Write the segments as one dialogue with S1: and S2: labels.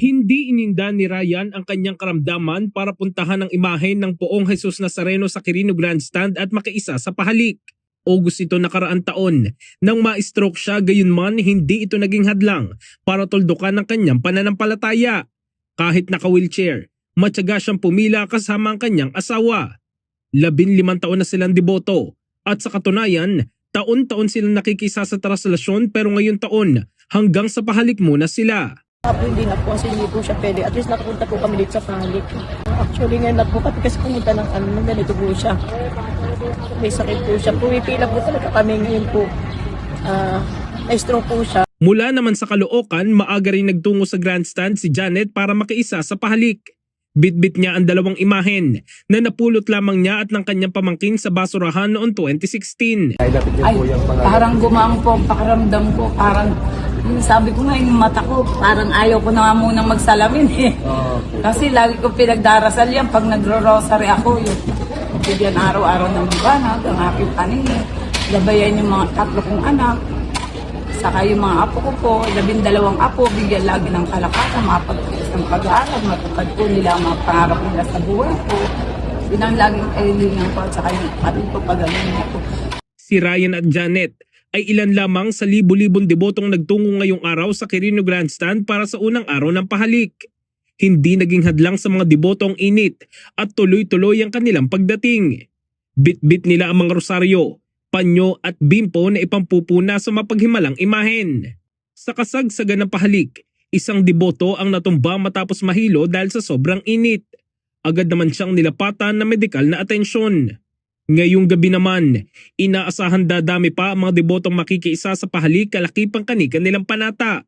S1: Hindi ininda ni Ryan ang kanyang karamdaman para puntahan ang imahe ng poong Jesus Nazareno sa Quirino Grandstand at makiisa sa pahalik. August ito nakaraan taon. Nang ma-stroke siya gayunman hindi ito naging hadlang para tuldukan ang kanyang pananampalataya. Kahit naka-wheelchair, matyaga siyang pumila kasama ang kanyang asawa. Labin limang taon na silang deboto at sa katunayan, taon-taon silang nakikisa sa traslasyon pero ngayon taon hanggang sa pahalik muna sila.
S2: Apo, hindi na po kasi hindi po siya pwede. At least nakapunta po kami dito sa Pahalik. Actually ngayon na po kami kasi pumunta ng ano, nang ganito po siya. May sakit po siya. Pumipila po talaga kami ngayon po. Ah, na-stroke po siya.
S1: Mula naman sa Caloocan, maaga rin nagtungo sa grandstand si Janet para makiisa sa pahalik. Bitbit niya ang dalawang imahen na napulot lamang niya at ng kanyang pamangkin sa basurahan noong 2016.
S3: Ay,
S4: parang gumaang po ang pakiramdam ko. Parang, sabi ko nga yung mata ko, parang ayaw ko na nga munang magsalamin eh. Kasi lagi ko pinagdarasal yan pag nagro-rosary ako. Yung bigyan araw-araw ng liwanag, ang aking paningin. Gabayan yung mga tatlo kong anak. Saka yung mga apo ko po, labindalawang apo, bigyan lagi ng kalakasan, mapagpapos ng pag-aaral, matupad po nila ang mga pangarap nila sa buhay ko. Yun ang laging kailingan ko at saka yung ating ko pagalingan ko.
S1: Si Ryan at Janet ay ilan lamang sa libo-libong debotong nagtungo ngayong araw sa Quirino Grandstand para sa unang araw ng pahalik. Hindi naging hadlang sa mga debotong init at tuloy-tuloy ang kanilang pagdating. Bit-bit nila ang mga rosaryo, panyo at bimpo na ipampupuna sa mapaghimalang imahen. Sa kasagsagan ng pahalik, isang deboto ang natumba matapos mahilo dahil sa sobrang init. Agad naman siyang nilapatan na medikal na atensyon. Ngayong gabi naman, inaasahan dadami pa ang mga debotong makikiisa sa pahalik kalakipang kanika nilang panata.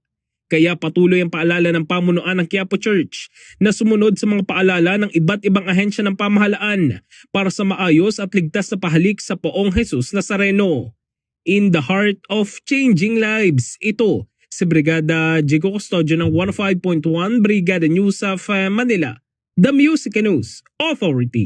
S1: Kaya patuloy ang paalala ng pamunuan ng Quiapo Church na sumunod sa mga paalala ng iba't ibang ahensya ng pamahalaan para sa maayos at ligtas na pahalik sa poong Jesus Nazareno. In the heart of changing lives, ito si Brigada Jigo Custodio ng 105.1 Brigada News of Manila, The Music News Authority.